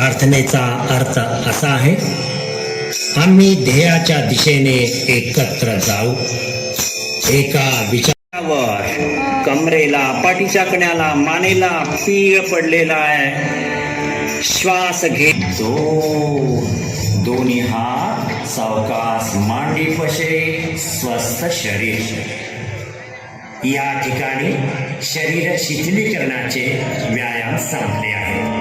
प्रार्थनेचा अर्थ असा आहे आम्ही ध्येयाच्या दिशेने एकत्र जाऊ. एका विचारावर कमरेला पाठीच्या कण्याला मानेला पीळ पडलेला आहे. श्वास घेतो. दोन्ही हात सावकास मांडी पशे स्वस्थ शरीर. या ठिकाणी शरीर शिथिलीकरणाचे व्यायाम सांगले आहेत.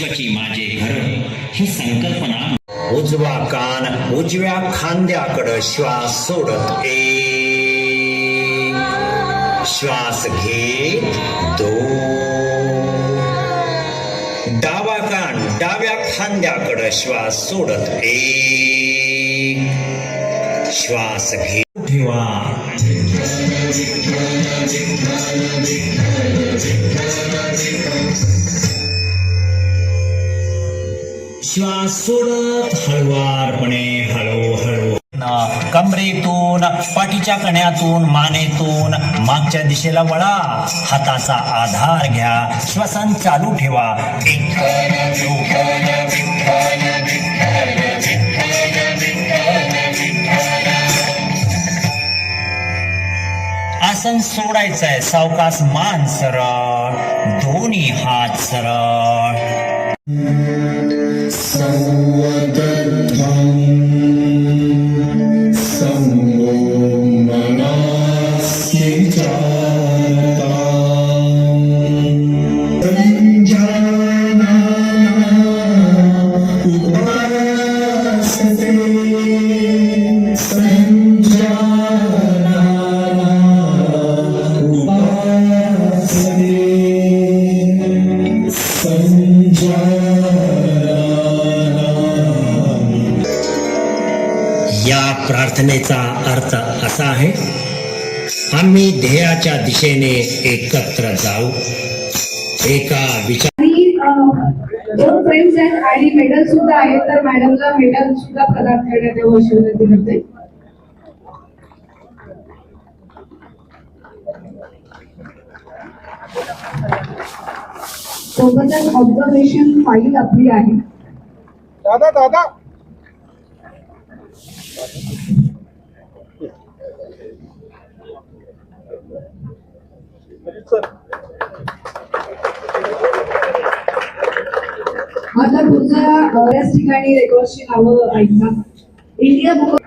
विश्वची माझे घर ही संकल्पना उजवा कान उजव्या खांद्याकडं श्वास सोडत ए. श्वास घे दो. डावा कान डाव्या खांद्याकडं श्वास सोडत ए. श्वास घे ठेवा. श्वास सोडत हळुवारपणे हळूहळू कमरेतून पाठीच्या कण्यातून मानेतून मागच्या दिशेला वळा. हाताचा आधार घ्या. श्वसन चालू ठेवा. आसन सोडायचंय. सावकाश मान सरळ. दोन्ही हात सरळ. سودت असा आहे. आम्ही ध्येयाच्या दिशेने एकत्र जाऊ. एका विचार दोन फ्रेंड्स आहेत आणि मेडल सुद्धा आहे तर मॅडमला मेडल सुद्धा प्रदान करण्यात यावं अशी विनंती करते. सोबतच ऑब्झर्वेशन फाईल आपली आहे. दादा दादा. आता अ, बऱ्याच ठिकाणी रेकॉर्डची नावं ऐका इंडिया बुक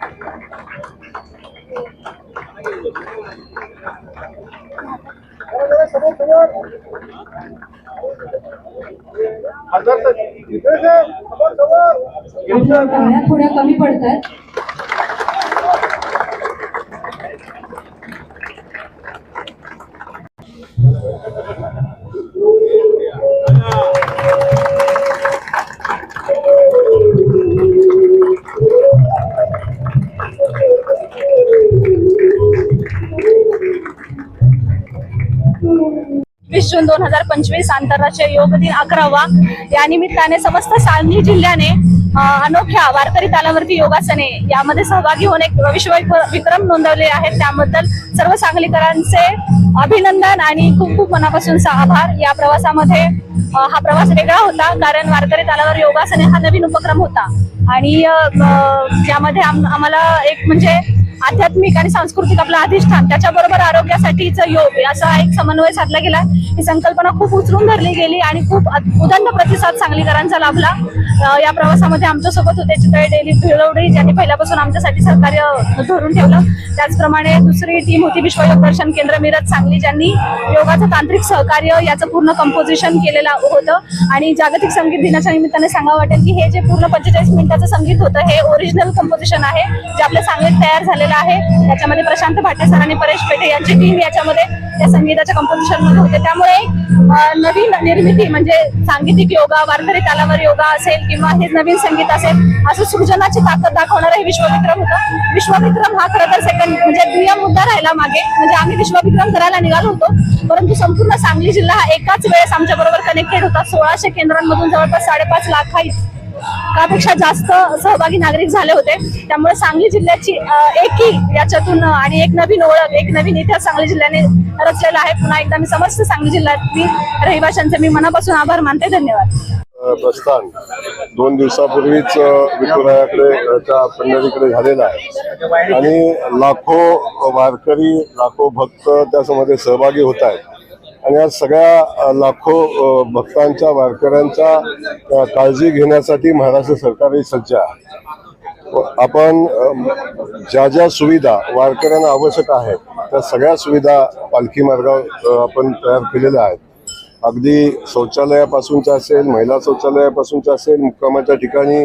थोड्या कमी पडतात जून दोन हजार पंचवीस आंतरराष्ट्रीय योग दिन अकरावा या निमित्ताने समस्त सांगली जिल्ह्याने अनोख्या वारकरी तालावरती योगासने यामध्ये सहभागी होऊन एक विश्व विक्रम नोंदवले आहेत. त्याबद्दल सर्व सांगलीकरांचे अभिनंदन आणि खूप खूप मनापासूनचा आभार. या प्रवासामध्ये हा प्रवास वेगळा होता कारण वारकरी तालावर योगासने हा नवीन उपक्रम होता. आणि अ, यामध्ये आम्हाला एक म्हणजे आध्यात्मिक आणि सांस्कृतिक आपलं अधिष्ठान त्याच्याबरोबर आरोग्यासाठीच योग असा एक समन्वय साधला गेला. ही संकल्पना खूप उचलून धरली गेली आणि खूप अत- उदंड प्रतिसाद सांगलीकरांचा लाभला. या प्रवासामध्ये आमच्यासोबत होते चितळे डेली भिळवडे ज्यांनी पहिल्यापासून आमच्यासाठी सहकार्य धरून ठेवलं. त्याचप्रमाणे दुसरी टीम होती विश्वयोग दर्शन केंद्र मिरज सांगली ज्यांनी योगाचं तांत्रिक सहकार्य याचं पूर्ण कंपोजिशन केलेलं होतं. आणि जागतिक संगीत दिनाच्या निमित्ताने सांगावं वाटेल की हे जे पूर्ण पंचेचाळीस मिनिटाचं संगीत होतं हे ओरिजिनल कंपोजिशन आहे. जे आपल्या सांगलीत तयार झालेलं आहे. त्याच्यामध्ये प्रशांत भाटे सर आणि परेश पेठे यांची टीम याच्यामध्ये त्या संगीताच्या कंपोजिशनमध्ये होते. त्यामुळे नवीन निर्मिती म्हणजे सांगीतिक योगा वारकरी तालावर योगा असेल किंवा हे नवीन संगीत असेल असं सृजनाची ताकद दाखवणारं हे विश्वविक्रम होतं. विश्वविक्रम हा खरं तर सेकंड म्हणजे दुय्यम मुद्दा राहिला मागे. म्हणजे आम्ही विश्वविक्रम करायला निघालो होतो परंतु संपूर्ण सांगली जिल्हा हा एकाच वेळेस आमच्या बरोबर कनेक्टेड होता. सोळाशे केंद्रांमधून जवळपास साडेपाच लाख हा त्यापेक्षा जास्त सहभागी नागरिक झाले होते. त्यामुळे सांगली जिल्ह्याची एकी याच्यातून आणि एक नवीन ओळख एक नवीन इतिहास सांगली जिल्ह्याने रचलेला आहे. पुन्हा एकदा मी समस्त सांगली जिल्ह्यातील रहिवाशांचे मी मनापासून आभार मानते. धन्यवाद. प्रस्थान. दोन दिवसापूर्वीच विठुरायाकडे त्या पंढरीकडे झालेला आहे. आणि लाखो वारकरी लाखो भक्त त्याच्यामध्ये सहभागी होत आहेत. आणि या सगळ्या लाखो भक्तांच्या वारकऱ्यांच्या काळजी घेण्यासाठी महाराष्ट्र सरकारही सज्ज आहे. आपण ज्या ज्या सुविधा वारकऱ्यांना आवश्यक आहेत त्या सगळ्या सुविधा पालखी मार्गावर आपण तयार केलेल्या आहेत. अगदी शौचालयापासूनच्या असेल महिला शौचालयापासूनच्या असेल मुक्कामाच्या ठिकाणी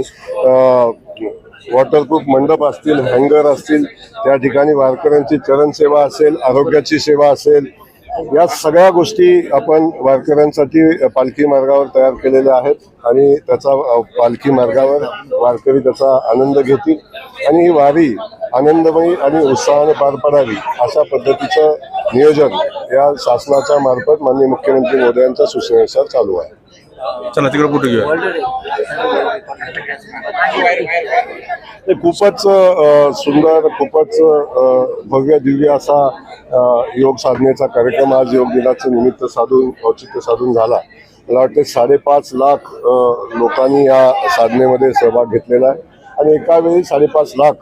वॉटरप्रूफ मंडप असतील हँगर असतील त्या ठिकाणी वारकऱ्यांची चरणसेवा असेल आरोग्याची सेवा असेल या सगळ्या गोष्टी आपण वारकऱ्यांसाठी पालखी मार्गावर तयार केलेल्या आहेत आणि त्याचा पालखी मार्गावर वारकरी त्याचा आनंद घेतील आणि ही वारी आनंदमयी आणि उत्साहाने पार पडावी अशा पद्धतीचं नियोजन या शासनाच्या मार्फत माननीय मुख्यमंत्री मोदयांच्या सूचनेनुसार चालू आहे. चला तिकडे कुठे घेऊया? ते खूपच सुंदर खूपच भव्य दिव्य असा योग साधनेचा कार्यक्रम आज योग दिनाचं निमित्त साधून औचित्य साधून झाला. मला वाटते साडेपाच लाख लोकांनी या साधनेमध्ये सहभाग घेतलेला आहे. आणि एका वेळी साडेपाच लाख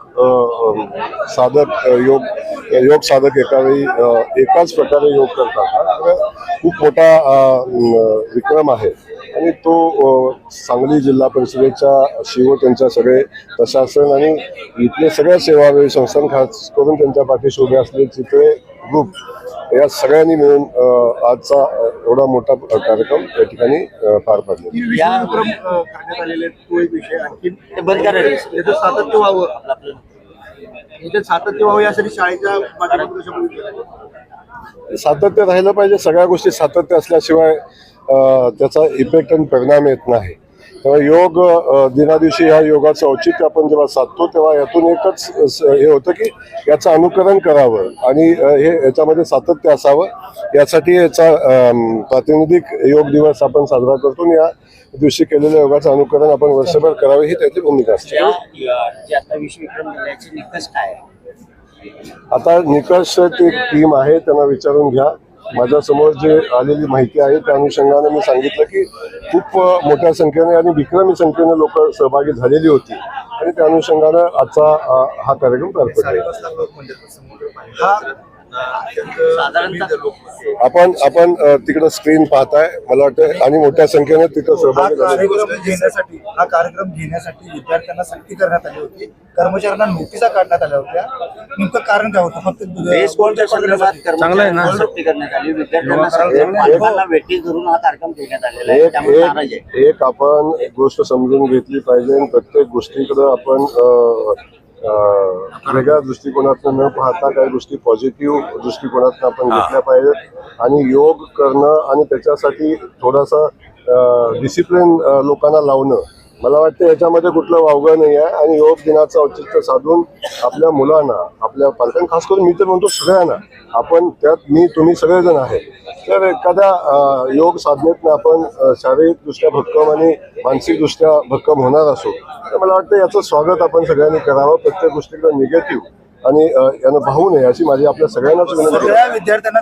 साधक योग योग साधक एका वेळी एकाच प्रकारे योग करतात. खूप मोठा विक्रम आहे. आणि तो सांगली जिल्हा परिषदेच्या शिव त्यांच्या सगळे प्रशासन आणि इथले सगळ्या सेवाभावी संस्थान खास करून त्यांच्या पाठीशी उभे असलेले चित्रे ग्रुप या सगळ्यांनी मिळून आजचा एवढा मोठा कार्यक्रम या ठिकाणी पार पडला. विश्वविक्रम अ, करण्यात आलेले आहेत, तो एक विषय. आणखी बंद करायचं याचं सातत्य व्हावं. याच्यात सातत्य व्हावं यासाठी शाळेच्या माध्यमातून कशा पद्धतीने सातत्य राहिलं पाहिजे. सगळ्या गोष्टी सातत्य असल्याशिवाय अ, त्याचा इफेक्ट आणि परिणाम येत नाही. तेव्हा योग अ, दिना दिवशी ह्या योगाचं औचित्य आपण जेव्हा साधतो तेव्हा यातून एकच हे होतं की याचं अनुकरण करावं आणि हे याच्यामध्ये सातत्य असावं. यासाठी याचा प्रातिनिधिक योग दिवस आपण साजरा करतो आणि या दिवशी केलेल्या योगाचं अनुकरण आपण वर्षभर करावे ही त्याची भूमिका असते. आता निकष ती टीम आहे त्यांना विचारून घ्या. माझ्यासमोर जे आलेली माहिती आहे त्या अनुषंगाने मी सांगितलं की खूप मोठ्या संख्येने आणि विक्रमी संख्येने लोक सहभागी झालेली होती. आणि त्या अनुषंगानं आजचा हा कार्यक्रम पार पडला. हा साधारणतः आपण आपण तिकडं स्क्रीन पाहताय मला वाटतं आणि मोठ्या संख्येने तिथं सहभागी झाले. कार्यक्रम घेण्यासाठी हा कार्यक्रम घेण्यासाठी विद्यार्थ्यांना सक्ती करण्यात आली होती. कर्मचाऱ्यांना नोटिसा काढण्यात आल्या होत्या. नेमकं कारण काय होतं? फक्त बेस कोणत्या संदर्भात चांगलं आहे ना. कर्मचाऱ्यांना सक्ती करण्यात आली. विद्यार्थ्यांना सक्ती पालकांना वेटीस धरून हा कार्यक्रम घेण्यात आलेला आहे. एक त्यामुळे नाराज आहे. एक एक आपण एक गोष्ट समजून घेतली पाहिजे आणि प्रत्येक गोष्टीकडे आपण अ, वेगळ्या दृष्टिकोनातून न पाहता काही गोष्टी पॉझिटिव्ह दृष्टिकोनातून आपण घेतल्या पाहिजेत. आणि योग करणं आणि त्याच्यासाठी थोडासा डिसिप्लिन लोकांना लावणं. मला वाटतं याच्यामध्ये कुठलं वावगं नाही आहे. आणि योग दिनाचं औचित्य साधून आपल्या मुलांना आपल्या पालकांना खास करून मी तर म्हणतो सगळ्यांना आपण त्यात मी तुम्ही सगळेजण आहे. तर एखाद्या योग साधनेतनं आपण शारीरिकदृष्ट्या भक्कम आणि मानसिकदृष्ट्या भक्कम होणार असो तर मला वाटतं याचं स्वागत आपण सगळ्यांनी करावं प्रत्येक गोष्टीकडे निगेटिव्ह आणि यानं भाऊ नये अशी माझी आपल्या सगळ्यांनाच विनंती विद्यार्थ्यांना